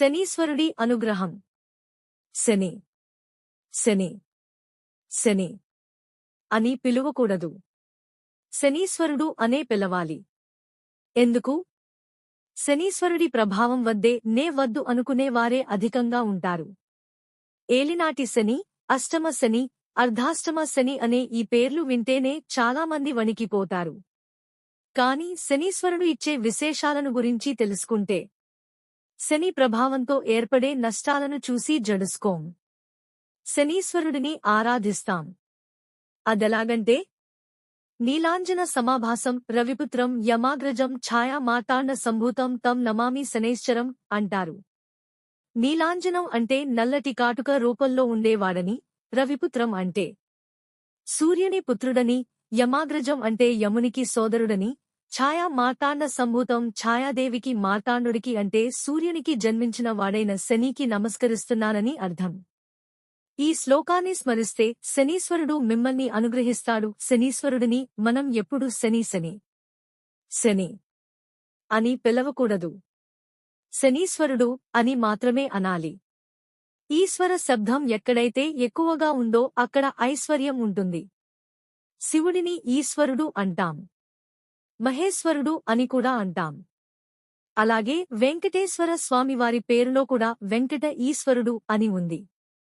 శనీశ్వరుడి అనుగ్రహం. శని. శని. శని. అని పిలువకూడదు. శనీశ్వరుడు అనే పిలవాలి. ఎందుకు? శనీశ్వరుడి ప్రభావం వద్దే నే వద్దు అనుకునేవారే అధికంగా ఉంటారు. ఏలినాటి శని అష్టమ శని అర్ధాష్టమ శని అనే ఈ పేర్లు వింటేనే చాలామంది వణికిపోతారు. కాని శనీశ్వరుడు ఇచ్చే విశేషాలను గురించి తెలుసుకుంటే శని ప్రభావంతో ఏర్పడే నష్టాలను చూసి జడుసుకోం. శనీశ్వరుడిని ఆరాధిస్తాం. అదెలాగంటే నీలాంజన సమాభాసం రవిపుత్రం యమాగ్రజం ఛాయా మాతాండ సంభూతం తం నమామి శనేశ్వరం అంటారు. నీలాంజనం అంటే నల్లటి కాటుక రూపంలో ఉండేవాడని రవిపుత్రం అంటే. సూర్యుని పుత్రుడని యమాగ్రజం అంటే యమునికి సోదరుడని ఛాయా మార్తాండ సంభూతం ఛాయాదేవికి మార్తాండుడికి అంటే సూర్యునికి జన్మించిన వాడైన శనికి నమస్కరిస్తున్నానని అర్థం. ఈ శ్లోకాన్ని స్మరిస్తే శనీశ్వరుడు మిమ్మల్ని అనుగ్రహిస్తాడు. శనీశ్వరుడిని మనం ఎప్పుడు శని శని శని అని పిలవకూడదు. శనీశ్వరుడు అని మాత్రమే అనాలి. ఈశ్వర శబ్దం ఎక్కడైతే ఎక్కువగా ఉందో అక్కడ ఐశ్వర్యం ఉంటుంది. శివుడిని ఈశ్వరుడు అంటాం. మహేశ్వరుడు అని కూడా అంటాం. అలాగే వెంకటేశ్వర స్వామివారి పేరులో కూడా వెంకట ఈశ్వరుడు అని ఉంది.